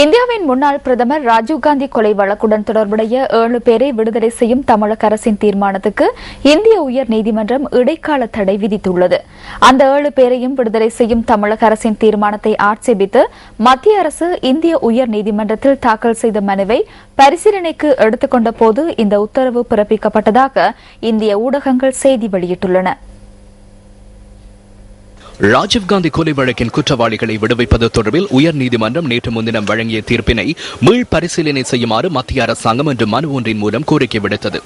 இந்தியாவின் முன்னாள் பிரதமர் ராஜீவ்காந்தி கொலை வழக்குடன் தொடர்புடைய ஏழு பேரை விடுதலை செய்யும் தமிழக அரசின் தீர்மானத்துக்கு இந்திய உயர் நீதிமன்றம் இடைக்கால தடை விதித்துள்ளது. அந்த ஏழு பேரையும் விடுதலை செய்யும் தமிழக அரசின் தீர்மானத்தை ஆட்சேபித்து மத்திய அரசு இந்திய உயர் நீதிமன்றத்தில் தாக்கல் செய்த மனுவை பரிசீலனைக்கு எடுத்துக்கொண்ட போது இந்த உத்தரவு பிறப்பிக்கப்பட்டதாக இந்திய ஊடகங்கள் செய்தி வெளியிட்டுள்ளன. ராஜீவ்காந்தி கொலை வழக்கின் குற்றவாளிகளை விடுவிப்பது தொடர்பில் உயர்நீதிமன்றம் நேற்று முன்தினம் வழங்கிய தீர்ப்பினை மீள் பரிசீலனை செய்யுமாறு மத்திய அரசாங்கம் இன்று மனு ஒன்றின் மூலம் கோரிக்கை விடுத்தது.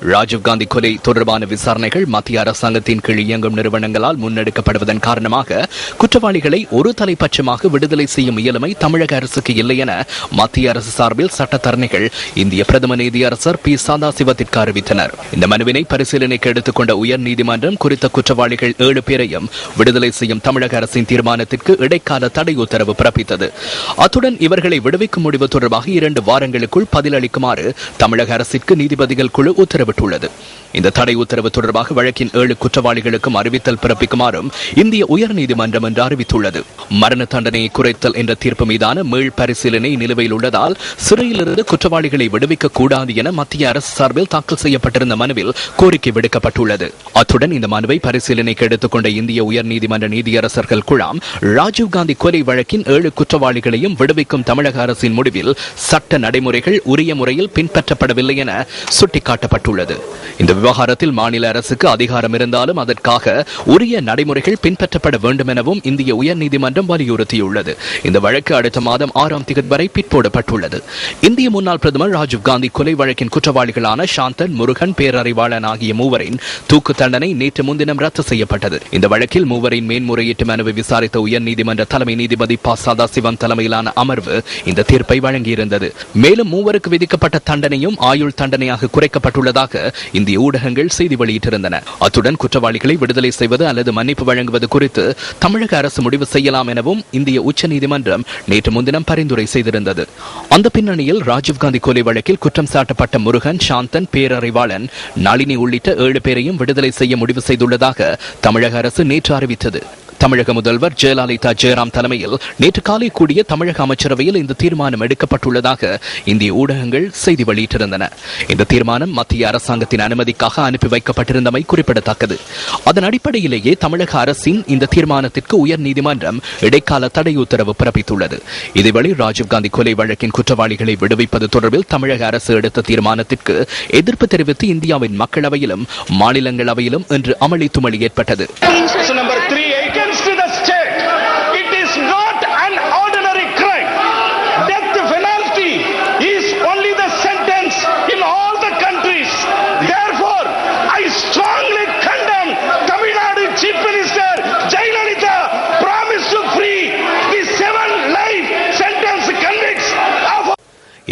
ராஜீவ்காந்தி கொலை தொடர்பான விசாரணைகள் மத்திய அரசாங்கத்தின் கீழ் இயங்கும் நிறுவனங்களால் முன்னெடுக்கப்படுவதன் காரணமாக குற்றவாளிகளை ஒரு தலைப்பட்சமாக விடுதலை செய்யும் இயலுமை தமிழக அரசுக்கு இல்லை என மத்திய அரசு சார்பில் சட்டத்தரணிகள் இந்திய பிரதம நீதியரசர் பி சதாசிவத்திற்கு அறிவித்தனர். இந்த மனுவினை பரிசீலனைக்கு எடுத்துக்கொண்ட உயர்நீதிமன்றம் குறித்த குற்றவாளிகள் ஏழு பேரையும் விடுதலை செய்யும் தமிழக அரசின் தீர்மானத்திற்கு இடைக்கால தடை உத்தரவு பிறப்பித்தது. அத்துடன் இவர்களை விடுவிக்கும் முடிவு தொடர்பாக இரண்டு வாரங்களுக்குள் பதிலளிக்குமாறு தமிழக அரசிற்கு நீதிபதிகள் குழு உத்தரவு உத்தரவிட்டுள்ளது இந்த தடை உத்தரவு தொடர்பாக வழக்கின் ஏழு குற்றவாளிகளுக்கும் அறிவித்தல் பிறப்பிக்குமாறும் இந்திய உயர்நீதிமன்றம் என்று அறிவித்துள்ளது. மரண தண்டனையை குறைத்தல் என்ற தீர்ப்பு மீதான மீள் பரிசீலனை நிலுவையில் உள்ளதால் சிறையிலிருந்து குற்றவாளிகளை விடுவிக்க கூடாது என மத்திய அரசு சார்பில் தாக்கல் செய்யப்பட்டிருந்த மனுவில் கோரிக்கை விடுக்கப்பட்டுள்ளது. அத்துடன் இந்த மனுவை பரிசீலனைக்கு எடுத்துக்கொண்ட இந்திய உயர்நீதிமன்ற நீதியரசர்கள் குழாம் ராஜீவ்காந்தி கொலை வழக்கின் ஏழு குற்றவாளிகளையும் விடுவிக்கும் தமிழக அரசின் முடிவில் சட்ட நடைமுறைகள் உரிய முறையில் பின்பற்றப்படவில்லை என சுட்டிக்காட்டப்பட்டுள்ளது. இந்த விவகாரத்தில் மாநில அரசுக்கு அதிகாரம் இருந்தாலும் அதற்காக உரிய நடைமுறைகள் பின்பற்றப்பட வேண்டும் எனவும் இந்திய உயர்நீதிமன்றம் வலியுறுத்தியுள்ளது. இந்த வழக்கு அடுத்த மாதம் ஆறாம் திகதி வரை பிற்போடப்பட்டுள்ளது. இந்திய முன்னாள் பிரதமர் ராஜீவ்காந்தி கொலை வழக்கின் குற்றவாளிகளான சாந்தன் முருகன் பேரறிவாளன் ஆகிய மூவரின் தூக்கு தண்டனை நேற்று முன்தினம் ரத்து செய்யப்பட்டது. இந்த வழக்கில் மூவரின் மேன்முறையீட்டு மனுவை விசாரித்த உயர்நீதிமன்ற தலைமை நீதிபதி ப. சதாசிவன் தலைமையிலான அமர்வு இந்த தீர்ப்பை வழங்கியிருந்தது. மேலும் மூவருக்கு விதிக்கப்பட்ட தண்டனையும் ஆயுள் தண்டனையாக குறைக்கப்பட்டுள்ளதாக இந்திய ஊடகங்கள் செய்தி வெளியிட்டிருந்தன. அத்துடன் குற்றவாளிகளை விடுதலை செய்வது அல்லது மன்னிப்பு வழங்குவது குறித்து தமிழக அரசு முடிவு செய்யலாம் எனவும் இந்திய உச்சநீதிமன்றம் நேற்று முன்தினம் பரிந்துரை செய்திருந்தது. அந்த பின்னணியில் ராஜீவ்காந்தி கொலை வழக்கில் குற்றம் சாட்டப்பட்ட முருகன் சாந்தன் பேரறிவாளன் நளினி உள்ளிட்ட ஏழு பேரையும் விடுதலை செய்ய முடிவு செய்துள்ளதாக தமிழக அரசு நேற்று அறிவித்தது. தமிழக முதல்வர் ஜெயலலிதா ஜெயராம் தலைமையில் நேற்று காலை கூடிய தமிழக அமைச்சரவையில் இந்த தீர்மானம் எடுக்கப்பட்டுள்ளதாக இந்திய ஊடகங்கள் செய்தி வெளியிட்டிருந்தன. இந்த தீர்மானம் மத்திய அரசாங்கத்தின் அனுமதிக்காக அனுப்பி வைக்கப்பட்டிருந்தமை குறிப்பிடத்தக்கது. அதன் அடிப்படையிலேயே தமிழக அரசின் இந்த தீர்மானத்திற்கு உயர்நீதிமன்றம் இடைக்கால தடை உத்தரவு பிறப்பித்துள்ளது. இதேவேளை ராஜீவ்காந்தி கொலை வழக்கின் குற்றவாளிகளை விடுவிப்பது தொடர்பில் தமிழக அரசு எடுத்த தீர்மானத்திற்கு எதிர்ப்பு தெரிவித்து இந்தியாவின் மக்களவையிலும் மாநிலங்களவையிலும் இன்று அமளி துமளி ஏற்பட்டது.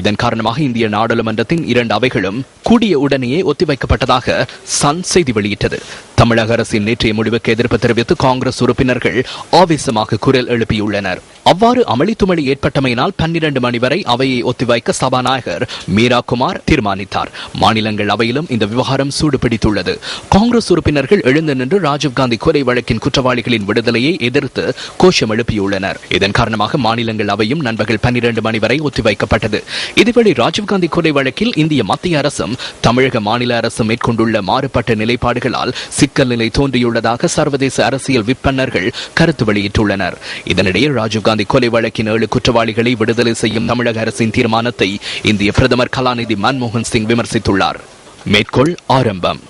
இதன் காரணமாக இந்திய நாடாளுமன்றத்தின் இரண்டு அவைகளும் கூடிய உடனேயே ஒத்திவைக்கப்பட்டதாக சன் செய்தி வெளியிட்டது. தமிழக அரசின் நேற்றைய முடிவுக்கு எதிர்ப்பு தெரிவித்து காங்கிரஸ் உறுப்பினர்கள் ஆவேசமாக குரல் எழுப்பியுள்ளனர். அவ்வாறு அமளித்துமளி ஏற்பட்டமையினால் பன்னிரண்டு மணி வரை அவையை ஒத்திவைக்க சபாநாயகர் மீரா குமார் தீர்மானித்தார். மாநிலங்கள் அவையிலும் இந்த விவகாரம் சூடுபிடித்துள்ளது. காங்கிரஸ் உறுப்பினர்கள் எழுந்து நின்று ராஜீவ்காந்தி கொலை வழக்கின் குற்றவாளிகளின் விடுதலையை எதிர்த்து கோஷம் எழுப்பியுள்ளனர். இதன் காரணமாக மாநிலங்கள் அவையும் நண்பகல் பன்னிரண்டு மணி வரை ஒத்திவைக்கப்பட்டது. இதுவரை ராஜீவ்காந்தி கொலை வழக்கில் இந்திய மத்திய அரசும் தமிழக மாநில அரசும் மேற்கொண்டுள்ள மாறுபட்ட நிலைப்பாடுகளால் சிக்கல் நிலை தோன்றியுள்ளதாக சர்வதேச அரசியல் விற்பனர்கள் கருத்து வெளியிட்டுள்ளனர். இதனிடையே ராஜீவ்காந்தி கொலை வழக்கின் ஏழு குற்றவாளிகளை விடுதலை செய்யும் தமிழக அரசின் தீர்மானத்தை இந்திய பிரதமர் கலாநிதி மன்மோகன் சிங் விமர்சித்துள்ளார். மேற்கோள் ஆரம்பம்.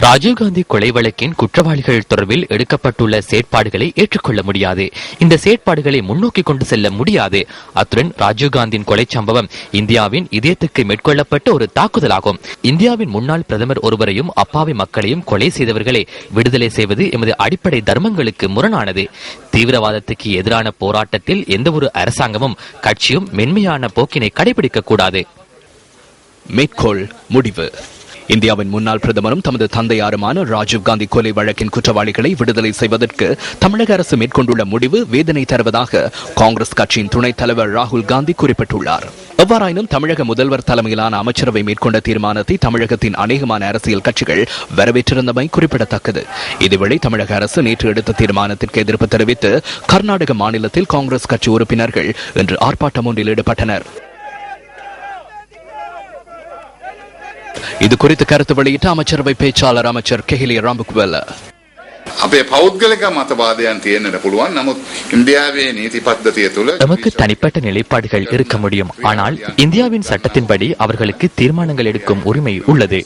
ராஜீவ்காந்தி கொலை வழக்கின் குற்றவாளிகள் தொடர்பில் எடுக்கப்பட்டுள்ள செயற்பாடுகளை ஏற்றுக்கொள்ள முடியாது. இந்த செயற்பாடுகளை முன்னோக்கி கொண்டு செல்ல முடியாது. அத்துடன் ராஜீவ்காந்தியின் கொலை சம்பவம் இந்தியாவின் இதயத்துக்கு மேற்கொள்ளப்பட்ட ஒரு தாக்குதலாகும். இந்தியாவின் முன்னாள் பிரதமர் ஒருவரையும் அப்பாவி மக்களையும் கொலை செய்தவர்களை விடுதலை செய்வது எமது அடிப்படை தர்மங்களுக்கு முரணானது. தீவிரவாதத்துக்கு எதிரான போராட்டத்தில் எந்த ஒரு அரசாங்கமும் கட்சியும் மென்மையான போக்கினை கடைபிடிக்க கூடாது. மேற்கோள் முடிவு. இந்தியாவின் முன்னாள் பிரதமரும் தமது தந்தையாருமான ராஜீவ்காந்தி கொலை வழக்கின் குற்றவாளிகளை விடுதலை செய்வதற்கு தமிழக அரசு மேற்கொண்டுள்ள முடிவு வேதனை தருவதாக காங்கிரஸ் கட்சியின் துணைத் தலைவர் ராகுல் காந்தி குறிப்பிட்டுள்ளார். எவ்வாறாயினும் தமிழக முதல்வர் தலைமையிலான அமைச்சரவை மேற்கொண்ட தீர்மானத்தை தமிழகத்தின் அநேகமான அரசியல் கட்சிகள் வரவேற்றிருந்தமை குறிப்பிடத்தக்கது. இதேவேளை தமிழக அரசு நேற்று எடுத்த தீர்மானத்திற்கு எதிர்ப்பு தெரிவித்து கர்நாடக மாநிலத்தில் காங்கிரஸ் கட்சி உறுப்பினர்கள் இன்று ஆர்ப்பாட்டம் ஒன்றில் ஈடுபட்டனர். இது குறித்து கருத்து வெளியிட்ட அமைச்சரவை பேச்சாளர் அமைச்சர் கெஹிலி ராம்புக்வெல்ல අපේ පෞද්ගලික මතවාදයන් තියෙන්නට පුළුවන් නමුත් ඉන්දියාවේ නීති පද්ධතිය තුළ நமக்கு தனிப்பட்ட நிலைப்பாடுகள் இருக்க முடியும் ஆனால் இந்தியாவின் சட்டத்தின்படி அவர்களுக்கு தீர்மானங்கள் எடுக்கும் உரிமை உள்ளது